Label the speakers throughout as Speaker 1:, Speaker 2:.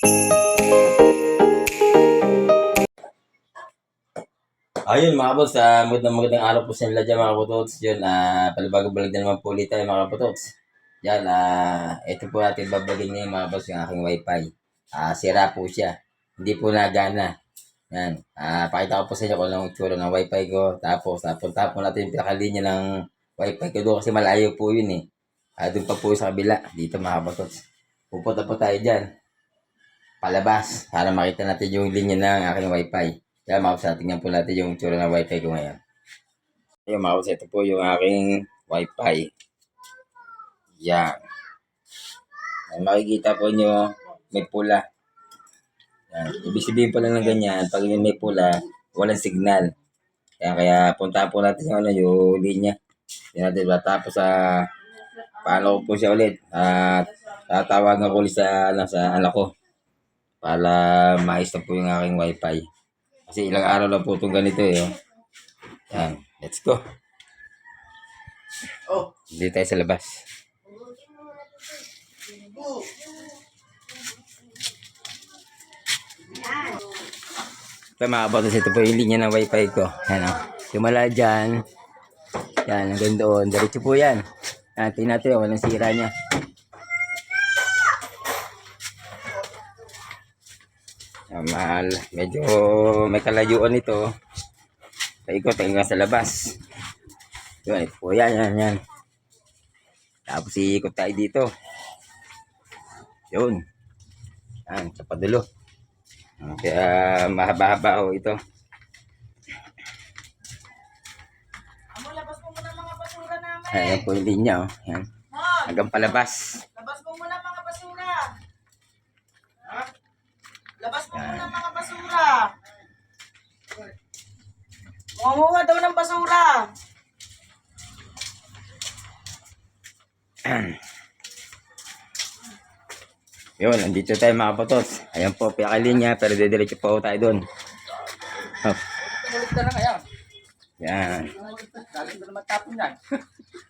Speaker 1: Ayun mga boss, uh, magandang magandang araw po sa inyo dyan mga kaputots. Yun, ah palibago balag na naman po ulit tayo mga kaputots. Yan, ah ito po natin babagin ngayon mga boss yung aking wifi. Ah sira po siya. Hindi po nagana. Yan, ah pakita ko po sa inyo kung anong itsura ng wifi ko. Tapos, tapunta po natin yung pinakalinya ng wifi ko doon kasi malayo po yun eh. Ah, doon pa po sa kabila, dito mga kaputots. Pupunta po tayo dyan. Palabas, para makita natin yung linya ng aking wifi. Kaya mga boss, tingnan po natin yung tsura ng wifi ko ngayon. Ayun boss, ito po yung aking wifi. Yan. Ay, makikita po nyo, may pula. Yan. Ibig sabihin po lang ng ganyan, pag may pula, walang signal. Kaya, kaya punta po natin yung, ano, yung linya. Yan natin? Tapos sa paano ko po siya ulit. At tatawagan ko ulit sa, ano, sa anak ko para maayos na po yung aking wifi. Kasi ilang araw lang po itong ganito eh. Oh. Yan. Let's go.
Speaker 2: Oh.
Speaker 1: Hindi tayo sa labas. Ito mga kabatas, ito po yung linya ng wifi ko. Yan o. Simula dyan. Yan, hanggang doon. Diretso po yan. Yan, tingnan natin. oh, Walang sira niya. Yan, mahal. Medyo may kalayuan ito. Paikot hanggang sa labas. Yun, ito po yan, yan, yan. Tapos iikot tayo dito. Yun. Yan, sa padulo. Kaya mahaba-haba ho ito. Ayan po yung linya. Oh. Yan. Hanggang palabas.
Speaker 2: labas mo muna mga basura. Ha? Labas mo muna mga basura. Mangunga daw ng basura.
Speaker 1: Yun, nandito tayo mga potos. Ayan po, pinakalinya, pero didiretso pa ho tayo doon. Oh,
Speaker 2: Ulit na lang kaya.
Speaker 1: yan.
Speaker 2: Galing na naman tapon yan.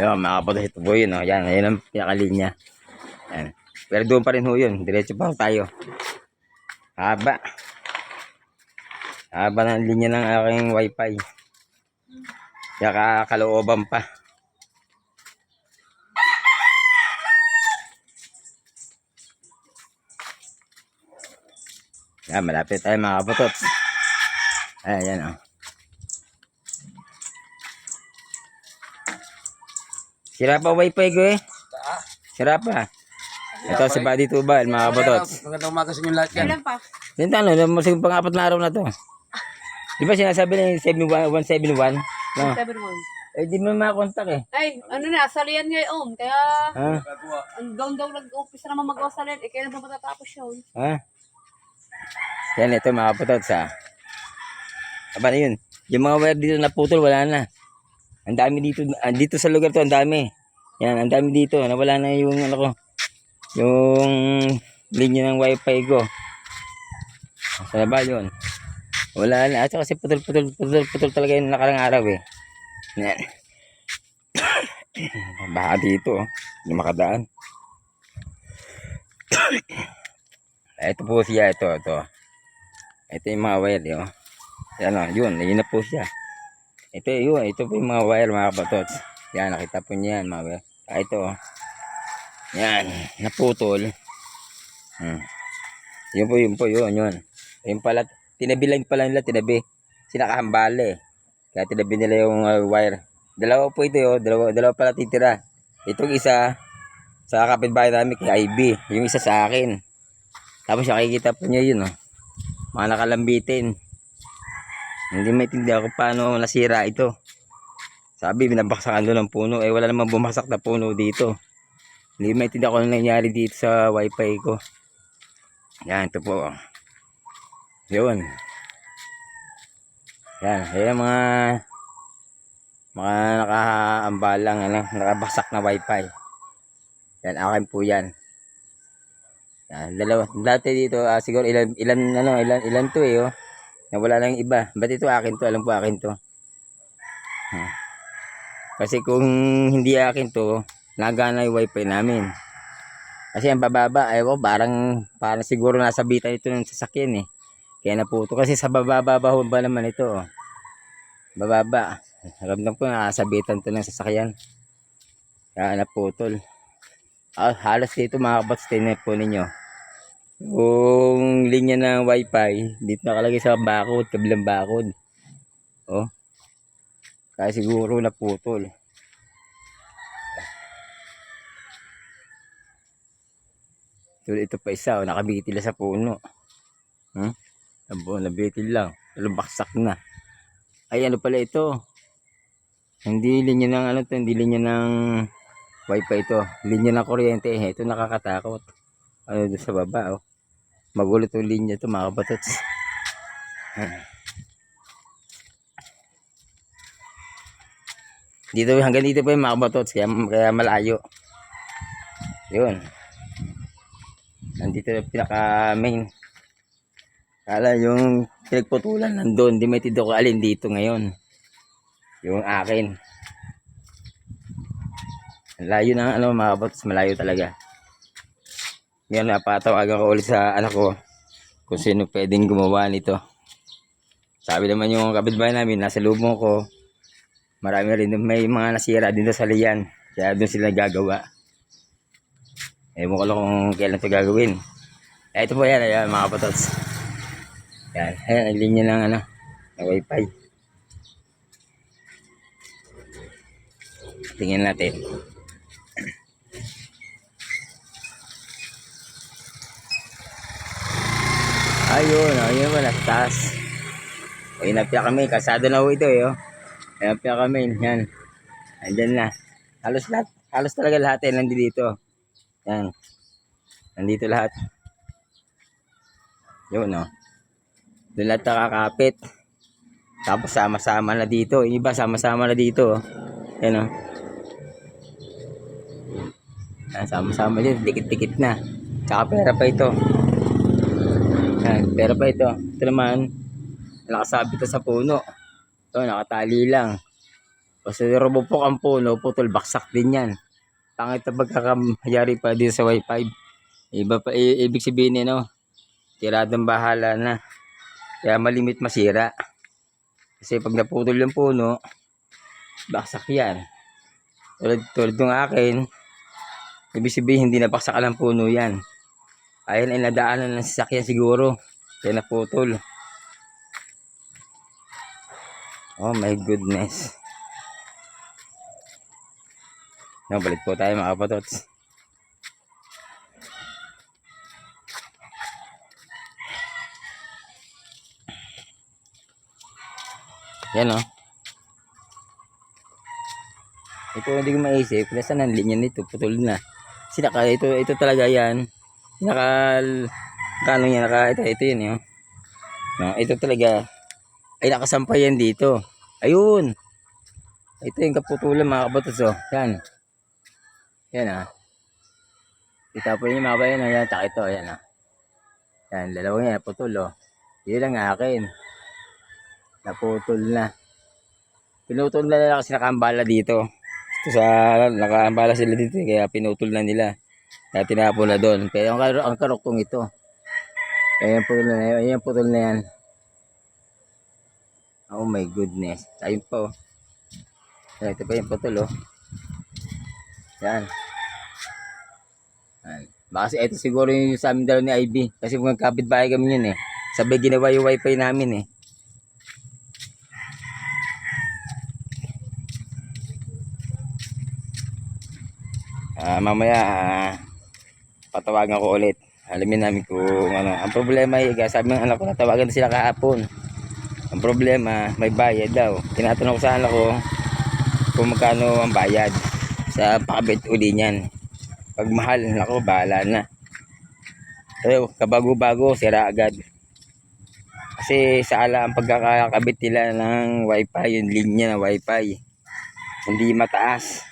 Speaker 1: Yun, mga potos, ito po yun. Oh. Yan, ayan ang pinakalinya. Yan. Pero doon pa rin ho yun. Diretso pa tayo. Haba. Haba ng linya ng aking wifi. Kaya kakalooban pa. Yan, malapit tayo mga kaputots. Ayan, yan oh. Sira pa wifi ko eh. Sira pa. Ito si Buddy Tubal, mga kaputots.
Speaker 2: Magandang umaga sa inyo lahat yan.
Speaker 3: Kailan pa?
Speaker 1: Yung tanong, masig pang-apat na araw na to. Di ba sinasabi na yung 71 171? No.
Speaker 3: Everyone.
Speaker 1: Eh, di mo makakontak eh.
Speaker 3: Ay, ano na, salian ngayon. Kaya,
Speaker 1: Ha?
Speaker 3: ang daw daw nag-umpisa naman magawa salian. Eh, kailan ba matatapos yun?
Speaker 1: Ha? Yan, ito mga kaputots ha. Aba na yun. Yung mga wire dito naputol, wala na. Ang dami dito, ah, dito sa lugar to, ang dami. Yan, ang dami dito. Nawala na yung ano ko, yung linya ng wifi ko. Sa ba yun? Wala na. At kasi putol, putol, putol, putol talaga yung nakarang araw eh. Yan. Baka dito, oh. hindi makadaan. Ito po siya, ito, ito. Ito yung mga wire, yun. Yan o, yun, yun na po siya. Ito yun, ito po yung mga wire, mga kapatots. Yan, nakita po niya yan, mga wire. Ah, ito, oh. Yan, naputol. Hmm. Yun po, yun po, yun, yun. Yun pala, tinabi lang pala nila, tinabi. Sinakahambali. Kaya tinabi nila yung uh, wire. Dalawa po ito, oh. dalawa, dalawa pala titira. Itong isa, sa kapitbahay namin kay IB. Yung isa sa akin. Tapos nakikita po niya yun, oh. Mga nakalambitin. Hindi maintindihan kung paano nasira ito. Sabi, binabaksakan doon ng puno. Eh, wala namang bumasak na puno dito. Hindi maintindihan kung ano nangyari dito sa wifi ko. Yan, ito po. Yun. Yan, yan mga mga nakaambalang, ano, nakabaksak na wifi. Yan, akin po yan. Yan, dalawa. Dati dito, ah, siguro ilan, ilan, ano, ilan, ilan to eh, oh. Nawala lang iba. Ba't ito akin to? Alam ko akin to. Kasi kung hindi akin to, nagana yung wifi namin. Kasi ang bababa, ayaw ko, parang, parang siguro nasa bitan ito ng sasakyan eh. Kaya naputo. Kasi sa bababa ba naman ito? oh. Bababa. Ramdam ko nasa bitan to ng sasakyan. Kaya naputol. Ah, halos dito mga kabats, tinan po ninyo. Yung linya ng wifi, dito nakalagay sa bakod, kabilang bakod. Oh. Kaya siguro naputol. So, ito pa isa, oh, nakabitil sa puno. Hmm? Nabitil lang. Lumaksak na. Ay, ano pala ito? Hindi linya ng ano to, hindi linya ng wifi ito. Linya ng kuryente. Ito nakakatakot. Ano doon sa baba, oh. Magulo itong linya ito, mga kabatots. Dito, hanggang dito pa yung mga kabatots, kaya, kaya malayo. Yun. Nandito yung pinaka main. Kala yung pinagputulan nandun. Di may tido ko alin dito ngayon. Yung akin. Layo na ano mga kabatos. Malayo talaga. Ngayon napatawagan ko ulit sa anak ko kung sino pwedeng gumawa nito. Sabi naman yung kapitbahay namin, nasa lubong ko. Marami rin, may mga nasira din sa liyan. Kaya doon sila gagawa. Ewan ko lang kung kailan ito gagawin. Eh, ito po yan, ayan, mga kapatots. Yan, ayan, ang linya ng ano, ng wifi. Tingnan natin. Ayun, ayun ba, nasa taas. Ayun na kami, kasado na ho ito eh, oh. Ayun na kami, yan. Andyan na. Halos lahat, halos talaga lahat eh, nandito. Yan. Nandito lahat. Yun, no. Doon lahat nakakapit. Tapos sama-sama na dito. Yung iba sama-sama na dito. oh. Yan. Yan, sama-sama dito. Dikit-dikit na. Tsaka pera pa ito. Yan, pera pa ito. Ito naman, nakasabit sa puno. Ito, nakatali lang. Kasi robopok ang puno, putol, baksak din yan pangit na pagkakamayari pa dito sa wifi. Iba pa, i- ibig sabihin ano, tiradong bahala na. Kaya malimit masira. Kasi pag naputol yung puno, baksak yan. Tulad, tulad ng akin, ibig sabihin hindi nabaksak ang puno yan. Ayun ay nadaanan ng sasakyan siguro. Kaya naputol. Oh my goodness. No, balik po tayo mga kapatots. Yan o. Ito hindi ko maisip. Nasaan ang linya nito? Putol na. Sinaka, ito, ito talaga yan. Naka, kano yan, naka, ito, ito yun yun. No, ito talaga. Ay, nakasampay yan dito. Ayun. Ito yung kaputulan mga kabatos oh. Yan. Yan ah. Itapon niyo mga bayan. Yan, tsaka ito. Yan ah. Yan, dalawang yan. Naputol oh. Yun lang akin. Naputol na. Pinutol na nila kasi nakambala dito. Ito sa nakambala sila dito eh, kaya pinutol na nila. Kaya tinapon na doon. Pero ang, ang karoktong ito. Ayan putol na yan. Ayan putol na yan. Oh my goodness. Ayun pa oh. Ayan, ito pa yung putol oh. Yan. Yan. Baka ito siguro yung sa amin dalawa ni IB. Kasi magkapit bahay kami yun eh. Sabay ginawa yung wifi namin eh. Ah, mamaya ah, patawagan ko ulit. Alamin namin kung ano. Ang problema ay, sabi ng anak ko, natawagan na sila kahapon. Ang problema, may bayad daw. Tinatanong ko sa anak ko kung magkano ang bayad sa pakabit uli niyan. Pag mahal, nako, bahala na. Pero kabago-bago, sira agad. Kasi sa ala ang pagkakakabit nila ng wifi, yung linya ng wifi. Hindi mataas.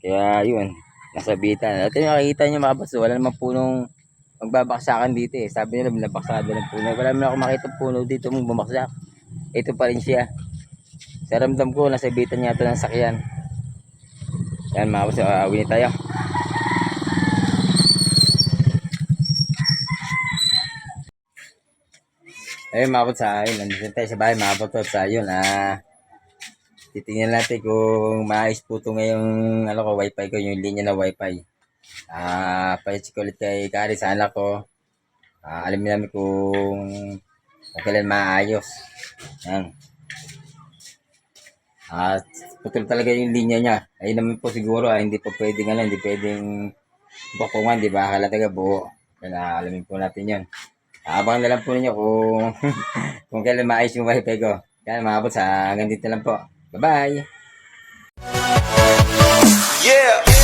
Speaker 1: Kaya yun, nasabitan. At yung nakikita nyo mga baso, wala namang punong magbabaksakan dito eh. Sabi nila, binabaksada ng puno. Wala naman ako makita puno dito mong bumaksak. Ito pa rin siya. Sa ramdam ko, nasa bitan niya ito ng sakyan. Yan mga boss, uh, uwi na tayo. Ayun mga boss, ah, ayun, nandito tayo sa bahay mga boss, ayun, ah, titingnan natin kung maayos po ito ngayong, ano ko, wifi ko, yung linya na wifi. Ah, pa-check ulit kay Kari sa anak ko. Ah, alamin namin kung, kung kailan maayos. Yan. Ah, putol talaga yung linya niya. Ayun naman po siguro, ah, hindi po pwedeng, ano, hindi pwedeng bakungan, di ba? Akala taga buo. Kaya alamin po natin yun. Abangan na lang po ninyo kung, kung kailan maayos yung wifi ko. Yan mga boss, ah, hanggang dito lang po. Bye-bye!
Speaker 4: Yeah.